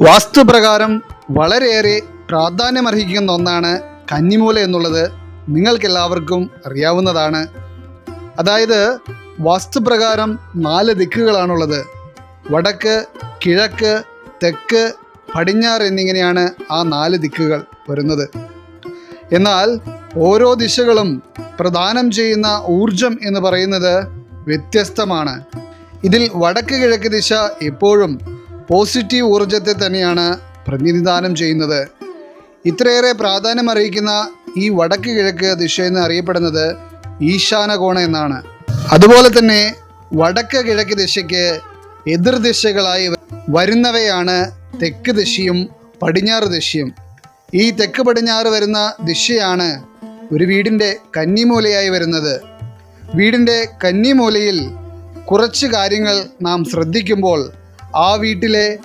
വാസ്തുപ്രകാരം വളരെയേറെ പ്രാധാന്യമർഹിക്കുന്ന ഒന്നാണ് കന്നിമൂല എന്നുള്ളത് നിങ്ങൾക്കെല്ലാവർക്കും അറിയാവുന്നതാണ്. അതായത് വാസ്തുപ്രകാരം നാല് ദിക്കുകളാണുള്ളത്. വടക്ക് കിഴക്ക് തെക്ക് പടിഞ്ഞാറ് എന്നിങ്ങനെയാണ് ആ നാല് ദിക്കുകൾ വരുന്നത്. എന്നാൽ ഓരോ ദിശകളും പ്രദാനം ചെയ്യുന്ന ഊർജം എന്ന് പറയുന്നത് വ്യത്യസ്തമാണ്. ഇതിൽ വടക്ക് കിഴക്ക് ദിശ എപ്പോഴും പോസിറ്റീവ് ഊർജത്തെ തന്നെയാണ് പ്രതിനിധാനം ചെയ്യുന്നത്. ഇത്രയേറെ പ്രാധാന്യം അറിയിക്കുന്ന ഈ വടക്ക് കിഴക്ക് ദിശ എന്ന് അറിയപ്പെടുന്നത് ഈശാന കോണ എന്നാണ്. അതുപോലെ തന്നെ വടക്ക് കിഴക്ക് ദിശയ്ക്ക് എതിർ ദിശകളായി വരുന്നവയാണ് തെക്ക് ദിശയും പടിഞ്ഞാറ് ദിശയും. ഈ തെക്ക് പടിഞ്ഞാറ് വരുന്ന ദിശയാണ് ഒരു വീടിന്റെ കന്നിമൂലയായി വരുന്നത്. വീടിന്റെ കന്നിമൂലയിൽ കുറച്ച് കാര്യങ്ങൾ നാം ശ്രദ്ധിക്കുമ്പോൾ ആ വീട്ടിലെ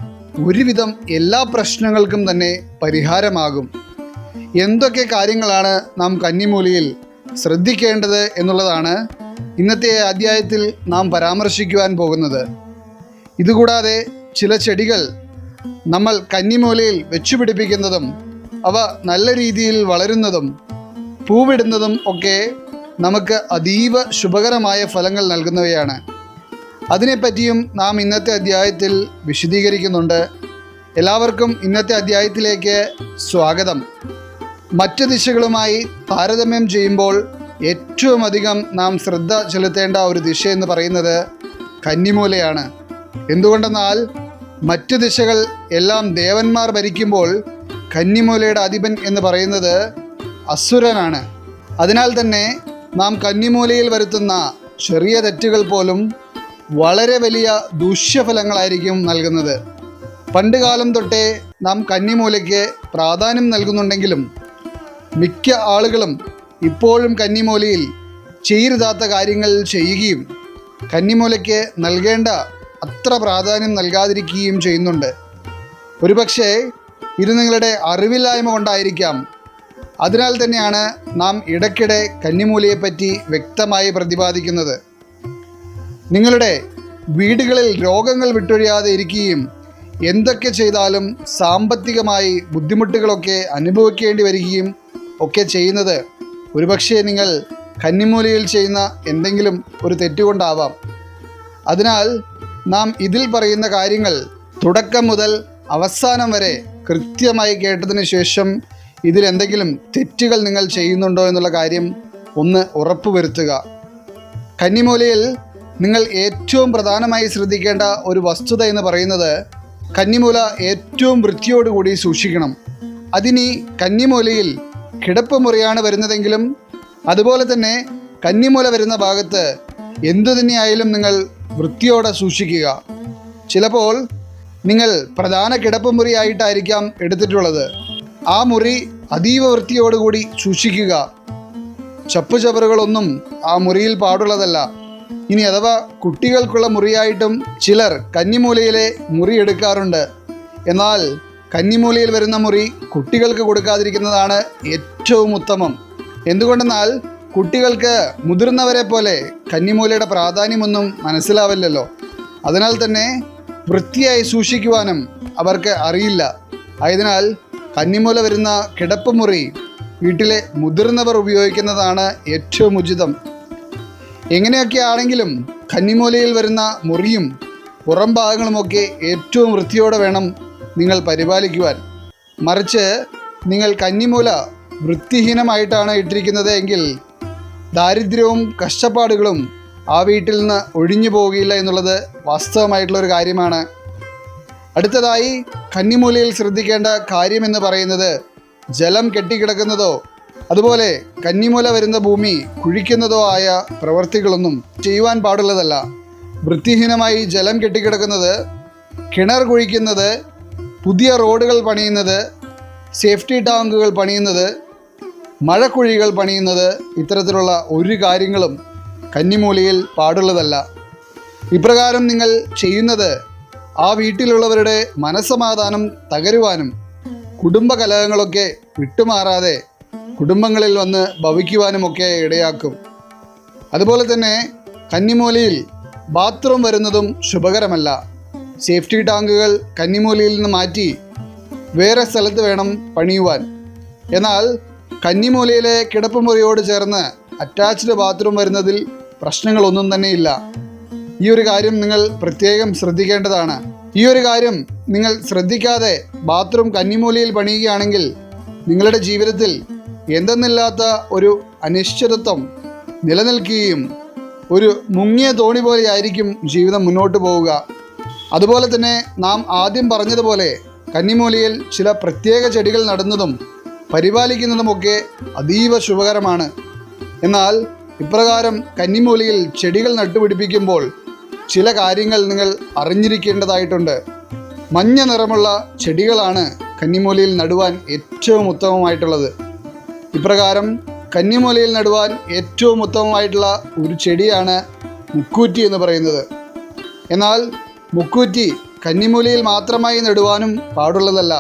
ഒരുവിധം എല്ലാ പ്രശ്നങ്ങൾക്കും തന്നെ പരിഹാരമാകും. എന്തൊക്കെ കാര്യങ്ങളാണ് നാം കന്നിമൂലിയിൽ ശ്രദ്ധിക്കേണ്ടത് എന്നുള്ളതാണ് ഇന്നത്തെ അധ്യായത്തിൽ നാം പരാമർശിക്കുവാൻ പോകുന്നത്. ഇതുകൂടാതെ ചില ചെടികൾ നമ്മൾ കന്നിമൂലയിൽ വെച്ചുപിടിപ്പിക്കുന്നതും അവ നല്ല രീതിയിൽ വളരുന്നതും പൂവിടുന്നതും ഒക്കെ നമുക്ക് അതീവ ശുഭകരമായ ഫലങ്ങൾ നൽകുന്നവയാണ്. അതിനെപ്പറ്റിയും നാം ഇന്നത്തെ അധ്യായത്തിൽ വിശദീകരിക്കുന്നുണ്ട്. എല്ലാവർക്കും ഇന്നത്തെ അധ്യായത്തിലേക്ക് സ്വാഗതം. മറ്റ് ദിശകളുമായി താരതമ്യം ചെയ്യുമ്പോൾ ഏറ്റവും അധികം നാം ശ്രദ്ധ ചെലുത്തേണ്ട ഒരു ദിശ എന്ന് പറയുന്നത് കന്നിമൂലയാണ്. എന്തുകൊണ്ടെന്നാൽ മറ്റ് ദിശകൾ എല്ലാം ദേവന്മാർ ഭരിക്കുമ്പോൾ കന്നിമൂലയുടെ അധിപൻ എന്ന് പറയുന്നത് അസുരനാണ്. അതിനാൽ തന്നെ നാം കന്നിമൂലയിൽ വരുത്തുന്ന ചെറിയ തെറ്റുകൾ പോലും വളരെ വലിയ ദൂഷ്യഫലങ്ങളായിരിക്കും നൽകുന്നത്. പണ്ട് കാലം തൊട്ടേ നാം കന്നിമൂലയ്ക്ക് പ്രാധാന്യം നൽകുന്നുണ്ടെങ്കിലും മിക്ക ആളുകളും ഇപ്പോഴും കന്നിമൂലയിൽ ചെയ്യരുതാത്ത കാര്യങ്ങൾ ചെയ്യുകയും കന്നിമൂലയ്ക്ക് നൽകേണ്ട അത്ര പ്രാധാന്യം നൽകാതിരിക്കുകയും ചെയ്യുന്നുണ്ട്. ഒരുപക്ഷെ ഇത് നിങ്ങളുടെ അറിവില്ലായ്മ കൊണ്ടായിരിക്കാം. അതിനാൽ തന്നെയാണ് നാം ഇടയ്ക്കിടെ കന്നിമൂലയെപ്പറ്റി വ്യക്തമായി പ്രതിപാദിക്കുന്നത്. നിങ്ങളുടെ വീടുകളിൽ രോഗങ്ങൾ വിട്ടൊഴിയാതെ ഇരിക്കുകയും എന്തൊക്കെ ചെയ്താലും സാമ്പത്തികമായി ബുദ്ധിമുട്ടുകളൊക്കെ അനുഭവിക്കേണ്ടി വരികയും ഒക്കെ ചെയ്യുന്നത് ഒരുപക്ഷെ നിങ്ങൾ കന്നിമൂലയിൽ ചെയ്യുന്ന എന്തെങ്കിലും ഒരു തെറ്റുകൊണ്ടാവാം. അതിനാൽ നാം ഇതിൽ പറയുന്ന കാര്യങ്ങൾ തുടക്കം മുതൽ അവസാനം വരെ കൃത്യമായി കേട്ടതിന് ശേഷം ഇതിലെന്തെങ്കിലും തെറ്റുകൾ നിങ്ങൾ ചെയ്യുന്നുണ്ടോ എന്നുള്ള കാര്യം ഒന്ന് ഉറപ്പുവരുത്തുക. കന്നിമൂലയിൽ നിങ്ങൾ ഏറ്റവും പ്രധാനമായി ശ്രദ്ധിക്കേണ്ട ഒരു വസ്തുത എന്ന് പറയുന്നത് കന്നിമൂല ഏറ്റവും വൃത്തിയോടുകൂടി സൂക്ഷിക്കണം. അതിനി കന്നിമൂലയിൽ കിടപ്പ് മുറിയാണ് വരുന്നതെങ്കിലും അതുപോലെ തന്നെ കന്നിമൂല വരുന്ന ഭാഗത്ത് എന്തു തന്നെയായാലും നിങ്ങൾ വൃത്തിയോടെ സൂക്ഷിക്കുക. ചിലപ്പോൾ നിങ്ങൾ പ്രധാന കിടപ്പ് മുറിയായിട്ടായിരിക്കാം എടുത്തിട്ടുള്ളത്. ആ മുറി അതീവ വൃത്തിയോടുകൂടി സൂക്ഷിക്കുക. ചപ്പുചവറുകളൊന്നും ആ മുറിയിൽ പാടുള്ളതല്ല. ഇനി അഥവാ കുട്ടികൾക്കുള്ള മുറിയായിട്ടും ചിലർ കന്നിമൂലയിലെ മുറി എടുക്കാറുണ്ട്. എന്നാൽ കന്നിമൂലയിൽ വരുന്ന മുറി കുട്ടികൾക്ക് കൊടുക്കാതിരിക്കുന്നതാണ് ഏറ്റവും ഉത്തമം. എന്തുകൊണ്ടെന്നാൽ കുട്ടികൾക്ക് മുതിർന്നവരെ പോലെ കന്നിമൂലയുടെ പ്രാധാന്യമൊന്നും മനസ്സിലാവില്ലല്ലോ. അതിനാൽ തന്നെ വൃത്തിയായി സൂക്ഷിക്കുവാനും അവർക്ക് അറിയില്ല. ആയതിനാൽ കന്നിമൂല വരുന്ന കിടപ്പ് മുറി വീട്ടിലെ മുതിർന്നവർ ഉപയോഗിക്കുന്നതാണ് ഏറ്റവും ഉചിതം. എങ്ങനെയൊക്കെ ആണെങ്കിലും കന്നിമൂലയിൽ വരുന്ന മുറിയും പുറം ഭാഗങ്ങളുമൊക്കെ ഏറ്റവും വൃത്തിയോടെ വേണം നിങ്ങൾ പരിപാലിക്കുവാൻ. മറിച്ച് നിങ്ങൾ കന്നിമൂല വൃത്തിഹീനമായിട്ടാണ് ഇട്ടിരിക്കുന്നത് എങ്കിൽ ദാരിദ്ര്യവും കഷ്ടപ്പാടുകളും ആ വീട്ടിൽ നിന്ന് ഒഴിഞ്ഞു പോവുകയില്ല എന്നുള്ളത് വാസ്തവമായിട്ടുള്ളൊരു കാര്യമാണ്. അടുത്തതായി കന്നിമൂലയിൽ ശ്രദ്ധിക്കേണ്ട കാര്യമെന്ന് പറയുന്നത് ജലം കെട്ടിക്കിടക്കുന്നതോ അതുപോലെ കന്നിമൂല വരുന്ന ഭൂമി കുഴിക്കുന്നതോ ആയ പ്രവൃത്തികളൊന്നും ചെയ്യുവാൻ പാടുള്ളതല്ല. വൃത്തിഹീനമായി ജലം കെട്ടിക്കിടക്കുന്നത് കിണർ കുഴിക്കുന്നത് പുതിയ റോഡുകൾ പണിയുന്നത് സേഫ്റ്റി ടാങ്കുകൾ പണിയുന്നത് മഴക്കുഴികൾ പണിയുന്നത് ഇത്തരത്തിലുള്ള ഒരു കാര്യങ്ങളും കന്നിമൂലയിൽ പാടുള്ളതല്ല. ഇപ്രകാരം നിങ്ങൾ ചെയ്യുന്നത് ആ വീട്ടിലുള്ളവരുടെ മനസ്സമാധാനം തകരുവാനും കുടുംബകലഹങ്ങളൊക്കെ വിട്ടുമാറാതെ കുടുംബങ്ങളിൽ വന്ന് ഭവിക്കുവാനുമൊക്കെ ഇടയാക്കും. അതുപോലെ തന്നെ കന്നിമൂലയിൽ ബാത്റൂം വരുന്നതും ശുഭകരമല്ല. സേഫ്റ്റി ടാങ്കുകൾ കന്നിമൂലയിൽ നിന്ന് മാറ്റി വേറെ സ്ഥലത്ത് വേണം പണിയുവാൻ. എന്നാൽ കന്നിമൂലയിലെ കിടപ്പുമുറിയോട് ചേർന്ന് അറ്റാച്ച്ഡ് ബാത്റൂം വരുന്നതിൽ പ്രശ്നങ്ങളൊന്നും തന്നെയില്ല. ഈ ഒരു കാര്യം നിങ്ങൾ പ്രത്യേകം ശ്രദ്ധിക്കേണ്ടതാണ്. ഈ ഒരു കാര്യം നിങ്ങൾ ശ്രദ്ധിക്കാതെ ബാത്റൂം കന്നിമൂലയിൽ പണിയുകയാണെങ്കിൽ നിങ്ങളുടെ ജീവിതത്തിൽ എന്തെന്നില്ലാത്ത ഒരു അനിശ്ചിതത്വം നിലനിൽക്കുകയും ഒരു മുങ്ങിയ തോണി പോലെയായിരിക്കും ജീവിതം മുന്നോട്ട് പോവുക. അതുപോലെ തന്നെ നാം ആദ്യം പറഞ്ഞതുപോലെ കന്നിമൂലയിൽ ചില പ്രത്യേക ചെടികൾ നടുന്നതും പരിപാലിക്കുന്നതുമൊക്കെ അതീവ ശുഭകരമാണ്. എന്നാൽ ഇപ്രകാരം കന്നിമൂലയിൽ ചെടികൾ നട്ടുപിടിപ്പിക്കുമ്പോൾ ചില കാര്യങ്ങൾ നിങ്ങൾ അറിഞ്ഞിരിക്കേണ്ടതായിട്ടുണ്ട്. മഞ്ഞ നിറമുള്ള ചെടികളാണ് കന്നിമൂലയിൽ നടുവാൻ ഏറ്റവും ഉത്തമമായിട്ടുള്ളത്. ഇപ്രകാരം കന്നിമൂലയിൽ നടുവാൻ ഏറ്റവും ഉത്തമമായിട്ടുള്ള ഒരു ചെടിയാണ് മുക്കൂറ്റി എന്ന് പറയുന്നത്. എന്നാൽ മുക്കൂറ്റി കന്നിമൂലയിൽ മാത്രമായി നടുവാനും പാടുള്ളതല്ല.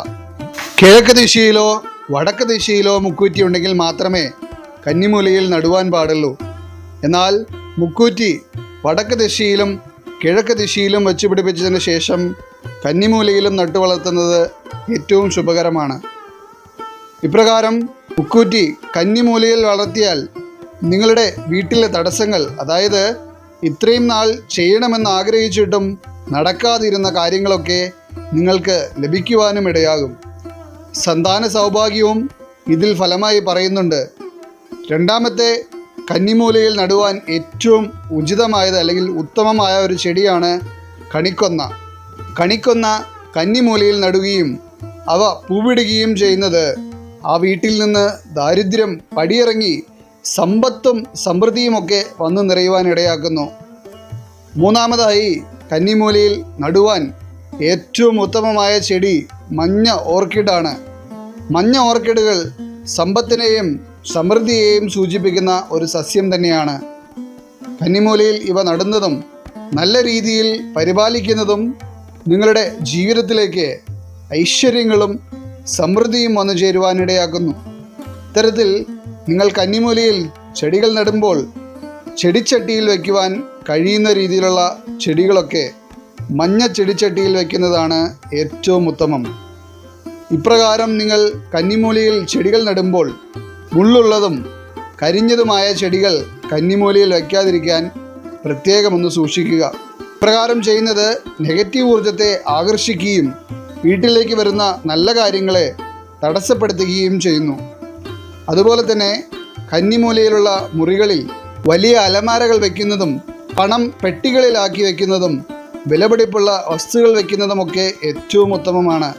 കിഴക്ക് ദിശയിലോ വടക്ക് ദിശയിലോ മുക്കൂറ്റി ഉണ്ടെങ്കിൽ മാത്രമേ കന്നിമൂലയിൽ നടുവാൻ പാടുള്ളൂ. എന്നാൽ മുക്കൂറ്റി വടക്ക് ദിശയിലും കിഴക്ക് ദിശയിലും വെച്ച് പിടിപ്പിച്ചതിന് ശേഷം കന്നിമൂലയിലും നട്ടു വളർത്തുന്നത് ഏറ്റവും ശുഭകരമാണ്. ഇപ്രകാരം മുക്കൂറ്റി കന്നിമൂലയിൽ വളർത്തിയാൽ നിങ്ങളുടെ വീട്ടിലെ തടസ്സങ്ങൾ അതായത് ഇത്രയും നാൾ ചെയ്യണമെന്ന് ആഗ്രഹിച്ചിട്ടും നടക്കാതിരുന്ന കാര്യങ്ങളൊക്കെ നിങ്ങൾക്ക് ലഭിക്കുവാനും ഇടയാകും. സന്താന സൗഭാഗ്യവും ഇതിൽ ഫലമായി പറയുന്നുണ്ട്. രണ്ടാമത്തെ കന്നിമൂലയിൽ നടുവാൻ ഏറ്റവും ഉചിതമായത് അല്ലെങ്കിൽ ഉത്തമമായ ഒരു ചെടിയാണ് കണിക്കൊന്ന. കണിക്കൊന്ന കന്നിമൂലയിൽ നടുകയും അവ പൂവിടുകയും ചെയ്യുന്നത് ആ വീട്ടിൽ നിന്ന് ദാരിദ്ര്യം പടിയിറങ്ങി സമ്പത്തും സമൃദ്ധിയുമൊക്കെ വന്നു നിറയുവാൻ ഇടയാക്കുന്നു മൂന്നാമതായി കന്നിമൂലയിൽ നടുവാൻ ഏറ്റവും ഉത്തമമായ ചെടി മഞ്ഞ ഓർക്കിഡാണ് മഞ്ഞ ഓർക്കിഡുകൾ സമ്പത്തിനെയും സമൃദ്ധിയെയും സൂചിപ്പിക്കുന്ന ഒരു സസ്യം തന്നെയാണ്. കന്നിമൂലയിൽ ഇവ നടുന്നതും നല്ല രീതിയിൽ പരിപാലിക്കുന്നതും നിങ്ങളുടെ ജീവിതത്തിലേക്ക് ഐശ്വര്യങ്ങളും സമൃദ്ധിയും വന്നു ചേരുവാനിടയാക്കുന്നു ഇത്തരത്തിൽ നിങ്ങൾ കന്നിമൂലയിൽ ചെടികൾ നടുമ്പോൾ ചെടിച്ചട്ടിയിൽ വയ്ക്കുവാൻ കഴിയുന്ന രീതിയിലുള്ള ചെടികളൊക്കെ മഞ്ഞ ചെടിച്ചട്ടിയിൽ വയ്ക്കുന്നതാണ് ഏറ്റവും ഉത്തമം. ഇപ്രകാരം നിങ്ങൾ കന്നിമൂലയിൽ ചെടികൾ നടുമ്പോൾ മുള്ളുള്ളതും കരിഞ്ഞതുമായ ചെടികൾ കന്നിമൂലയിൽ വയ്ക്കാതിരിക്കാൻ പ്രത്യേകമൊന്ന് സൂക്ഷിക്കുക. ഇപ്രകാരം ചെയ്യുന്നത് നെഗറ്റീവ് ഊർജത്തെ ആകർഷിക്കുകയും വീട്ടിലേക്ക് വരുന്ന നല്ല കാര്യങ്ങളെ തടസ്സപ്പെടുത്തുകയും ചെയ്യുന്നു. അതുപോലെ തന്നെ കന്നിമൂലയിലുള്ള മുറികളിൽ വലിയ അലമാരകൾ വയ്ക്കുന്നതും പണം പെട്ടികളിലാക്കി വയ്ക്കുന്നതും വിലപിടിപ്പുള്ള വസ്തുക്കൾ വയ്ക്കുന്നതുമൊക്കെ ഏറ്റവും ഉത്തമമാണ്.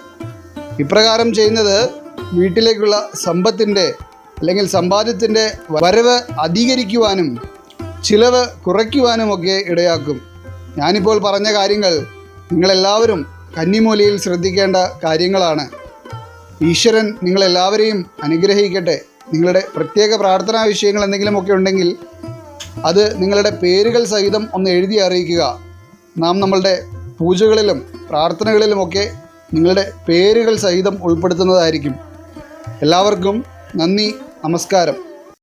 ഇപ്രകാരം ചെയ്യുന്നത് വീട്ടിലേക്കുള്ള സമ്പത്തിന്റെ അല്ലെങ്കിൽ സമ്പാദ്യത്തിന്റെ വരവ് അധികരിക്കുവാനും ചിലവ് കുറയ്ക്കുവാനുമൊക്കെ ഇടയാക്കും. ഞാനിപ്പോൾ പറഞ്ഞ കാര്യങ്ങൾ നിങ്ങളെല്ലാവരും കന്നിമൂലയിൽ ശ്രദ്ധിക്കേണ്ട കാര്യങ്ങളാണ്. ഈശ്വരൻ നിങ്ങളെല്ലാവരെയും അനുഗ്രഹിക്കട്ടെ. നിങ്ങളുടെ പ്രത്യേക പ്രാർത്ഥനാ വിഷയങ്ങൾ എന്തെങ്കിലുമൊക്കെ ഉണ്ടെങ്കിൽ അത് നിങ്ങളുടെ പേരുകൾ സഹിതം ഒന്ന് എഴുതി അറിയിക്കുക. നാം നമ്മളുടെ പൂജകളിലും പ്രാർത്ഥനകളിലുമൊക്കെ നിങ്ങളുടെ പേരുകൾ സഹിതം ഉൾപ്പെടുത്തുന്നതായിരിക്കും. എല്ലാവർക്കും നന്ദി നമസ്കാരം.